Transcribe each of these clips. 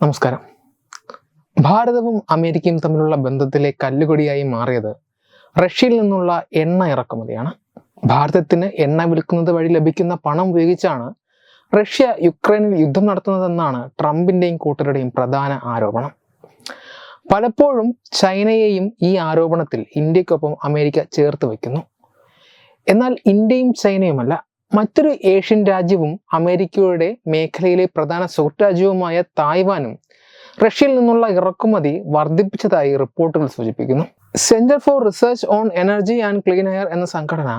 നമസ്കാരം. ഭാരതവും അമേരിക്കയും തമ്മിലുള്ള ബന്ധത്തിലെ കല്ലുകൊടിയായി മാറിയത് റഷ്യയിൽ നിന്നുള്ള എണ്ണ ഇറക്കുമതിയാണ്. ഭാരതത്തിന് എണ്ണ വിൽക്കുന്നത് വഴി ലഭിക്കുന്ന പണം ഉപയോഗിച്ചാണ് റഷ്യ യുക്രൈനിൽ യുദ്ധം നടത്തുന്നതെന്നാണ് ട്രംപിന്റെയും കൂട്ടരുടെയും പ്രധാന ആരോപണം. പലപ്പോഴും ചൈനയെയും ഈ ആരോപണത്തിൽ ഇന്ത്യക്കൊപ്പം അമേരിക്ക ചേർത്ത് വയ്ക്കുന്നു. എന്നാൽ ഇന്ത്യയും ചൈനയുമല്ല മറ്റൊരു ഏഷ്യൻ രാജ്യവും അമേരിക്കയുടെ മേഖലയിലെ പ്രധാന സുഹൃത്ത് രാജ്യവുമായ തായ്വാനും റഷ്യയിൽ നിന്നുള്ള ഇറക്കുമതി വർദ്ധിപ്പിച്ചതായി റിപ്പോർട്ടുകൾ സൂചിപ്പിക്കുന്നു. Centre for Research on Energy and Clean Air എന്ന സംഘടന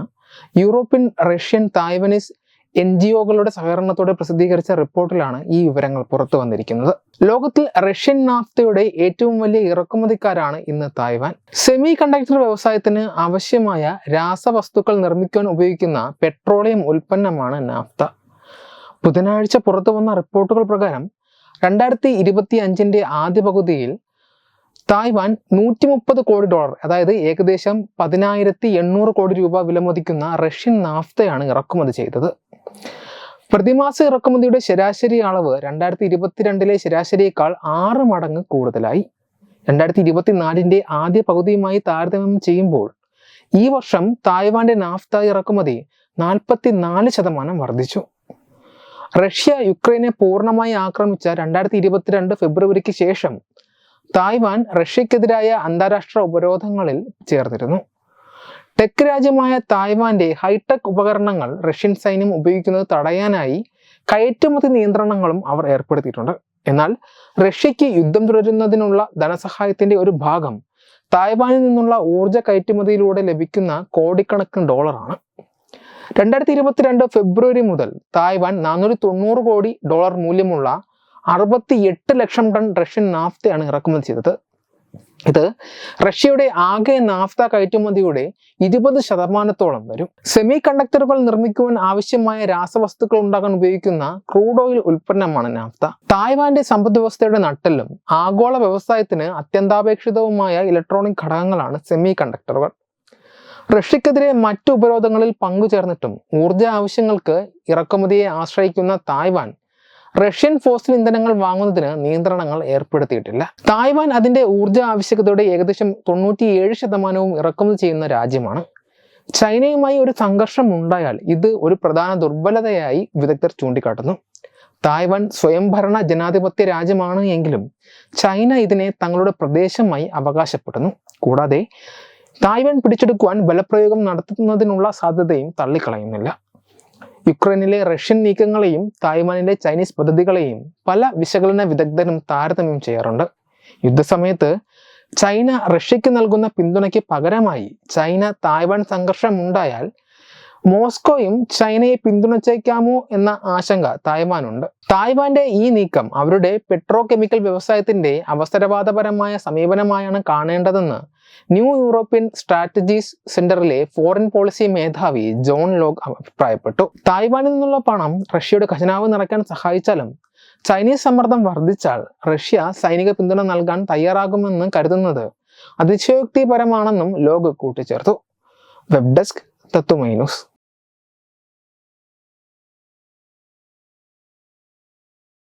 European Russian Taiwanese N G ഒകളുടെ സഹകരണത്തോടെ പ്രസിദ്ധീകരിച്ച റിപ്പോർട്ടിലാണ് ഈ വിവരങ്ങൾ പുറത്തു വന്നിരിക്കുന്നത്. ലോകത്തിൽ റഷ്യൻ നാഫ്തയുടെ ഏറ്റവും വലിയ ഇറക്കുമതിക്കാരാണ് ഇന്ന് തായ്വാൻ. സെമി കണ്ടക്ടർ വ്യവസായത്തിന് ആവശ്യമായ രാസവസ്തുക്കൾ നിർമ്മിക്കാൻ ഉപയോഗിക്കുന്ന പെട്രോളിയം ഉൽപ്പന്നമാണ് നാഫ്ത. ബുധനാഴ്ച പുറത്തു വന്ന റിപ്പോർട്ടുകൾ പ്രകാരം രണ്ടായിരത്തി ഇരുപത്തി അഞ്ചിന്റെ ആദ്യ പകുതിയിൽ തായ്വാൻ നൂറ്റി മുപ്പത് കോടി ഡോളർ അതായത് ഏകദേശം പതിനായിരത്തി എണ്ണൂറ് കോടി രൂപ വിലമതിക്കുന്ന റഷ്യൻ നാഫ്തയാണ് ഇറക്കുമതി ചെയ്തത്. പ്രതിമാസ ഇറക്കുമതിയുടെ ശരാശരി അളവ് രണ്ടായിരത്തി ഇരുപത്തിരണ്ടിലെ ശരാശരിയേക്കാൾ ആറ് മടങ്ങ് കൂടുതലായി. രണ്ടായിരത്തി ഇരുപത്തിനാലിന്റെ ആദ്യ പകുതിയുമായി താരതമ്യം ചെയ്യുമ്പോൾ ഈ വർഷം തായ്വാന്റെ നാഫ്ത ഇറക്കുമതി നാൽപ്പത്തി നാല് ശതമാനം വർദ്ധിച്ചു. റഷ്യ യുക്രൈനെ പൂർണമായി ആക്രമിച്ച രണ്ടായിരത്തി ഇരുപത്തിരണ്ട് ഫെബ്രുവരിക്ക് ശേഷം തായ്വാൻ റഷ്യക്കെതിരായ അന്താരാഷ്ട്ര ഉപരോധങ്ങളിൽ ചേർന്നിരുന്നു. ടെക് രാജ്യമായ തായ്വാന്റെ ഹൈടെക് ഉപകരണങ്ങൾ റഷ്യൻ സൈന്യം ഉപയോഗിക്കുന്നത് തടയാനായി കയറ്റുമതി നിയന്ത്രണങ്ങളും അവർ ഏർപ്പെടുത്തിയിട്ടുണ്ട്. എന്നാൽ റഷ്യയ്ക്ക് യുദ്ധം തുടരുന്നതിനുള്ള ധനസഹായത്തിന്റെ ഒരു ഭാഗം തായ്വാനിൽ നിന്നുള്ള ഊർജ കയറ്റുമതിയിലൂടെ ലഭിക്കുന്ന കോടിക്കണക്കിന് ഡോളറാണ്. രണ്ടായിരത്തി ഇരുപത്തിരണ്ട് ഫെബ്രുവരി മുതൽ തായ്വാൻ നാനൂറ്റി തൊണ്ണൂറ് കോടി ഡോളർ മൂല്യമുള്ള അറുപത്തി എട്ട് ലക്ഷം ടൺ റഷ്യൻ നാഫ്തയാണ് ഇറക്കുമതി ചെയ്തത്. ഇത് റഷ്യയുടെ ആകെ നാഫ്ത കയറ്റുമതിയുടെ ഇരുപത് ശതമാനത്തോളം വരും. സെമി കണ്ടക്ടറുകൾ നിർമ്മിക്കുവാൻ ആവശ്യമായ രാസവസ്തുക്കൾ ഉണ്ടാക്കാൻ ഉപയോഗിക്കുന്ന ക്രൂഡ് ഓയിൽ ഉൽപ്പന്നമാണ് നാഫ്ത. തായ്വാന്റെ സമ്പദ് വ്യവസ്ഥയുടെ നട്ടെല്ലും ആഗോള വ്യവസായത്തിന് അത്യന്താപേക്ഷിതവുമായ ഇലക്ട്രോണിക് ഘടകങ്ങളാണ് സെമി കണ്ടക്ടറുകൾ റഷ്യക്കെതിരെ മറ്റു ഉപരോധങ്ങളിൽ പങ്കുചേർന്നിട്ടും ഊർജ ആവശ്യങ്ങൾക്ക് ഇറക്കുമതിയെ ആശ്രയിക്കുന്ന തായ്വാൻ റഷ്യൻ ഫോസിൽ ഇന്ധനങ്ങൾ വാങ്ങുന്നതിന് നിയന്ത്രണങ്ങൾ ഏർപ്പെടുത്തിയിട്ടില്ല. തായ്വാൻ അതിന്റെ ഊർജ ആവശ്യകതയുടെ ഏകദേശം തൊണ്ണൂറ്റിയേഴ് ശതമാനവും ഇറക്കുമതി ചെയ്യുന്ന രാജ്യമാണ്. ചൈനയുമായി ഒരു സംഘർഷം ഉണ്ടായാൽ ഇത് ഒരു പ്രധാന ദുർബലതയായി വിദഗ്ധർ ചൂണ്ടിക്കാട്ടുന്നു. തായ്വാൻ സ്വയംഭരണ ജനാധിപത്യ രാജ്യമാണ് എങ്കിലും ചൈന ഇതിനെ തങ്ങളുടെ പ്രദേശമായി അവകാശപ്പെടുന്നു. കൂടാതെ തായ്വാൻ പിടിച്ചെടുക്കുവാൻ ബലപ്രയോഗം നടത്തുന്നതിനുള്ള സാധ്യതയും തള്ളിക്കളയുന്നില്ല. യുക്രൈനിലെ റഷ്യൻ നീക്കങ്ങളെയും തായ്വാനിലെ ചൈനീസ് പദ്ധതികളെയും പല വിശകലന വിദഗ്ധരും താരതമ്യം ചെയ്യാറുണ്ട്. യുദ്ധസമയത്ത് ചൈന റഷ്യക്ക് നൽകുന്ന പിന്തുണയ്ക്ക് പകരമായി ചൈന തായ്വാൻ സംഘർഷം ഉണ്ടായാൽ മോസ്കോയും ചൈനയെ പിന്തുണച്ചേക്കാമോ എന്ന ആശങ്ക തായ്വാനുണ്ട്. തായ്വാന്റെ ഈ നീക്കം അവരുടെ പെട്രോ കെമിക്കൽ വ്യവസായത്തിന്റെ അവസരവാദപരമായ സമീപനമായാണ് കാണേണ്ടതെന്ന് ന്യൂ യൂറോപ്യൻ സ്ട്രാറ്റജീസ് സെന്ററിലെ ഫോറിൻ പോളിസി മേധാവി ജോൺ ലോഗ് അഭിപ്രായപ്പെട്ടു. തായ്വാനിൽ നിന്നുള്ള പണം റഷ്യയുടെ ഖജനാവ് നിറയ്ക്കാൻ സഹായിച്ചാലും ചൈനീസ് സമ്മർദ്ദം വർദ്ധിച്ചാൽ റഷ്യ സൈനിക പിന്തുണ നൽകാൻ തയ്യാറാകുമെന്ന് കരുതുന്നത് അതിശയോക്തിപരമാണെന്നും ലോഗ് കൂട്ടിച്ചേർത്തു. വെബ് ഡെസ്ക് തത്വമൈ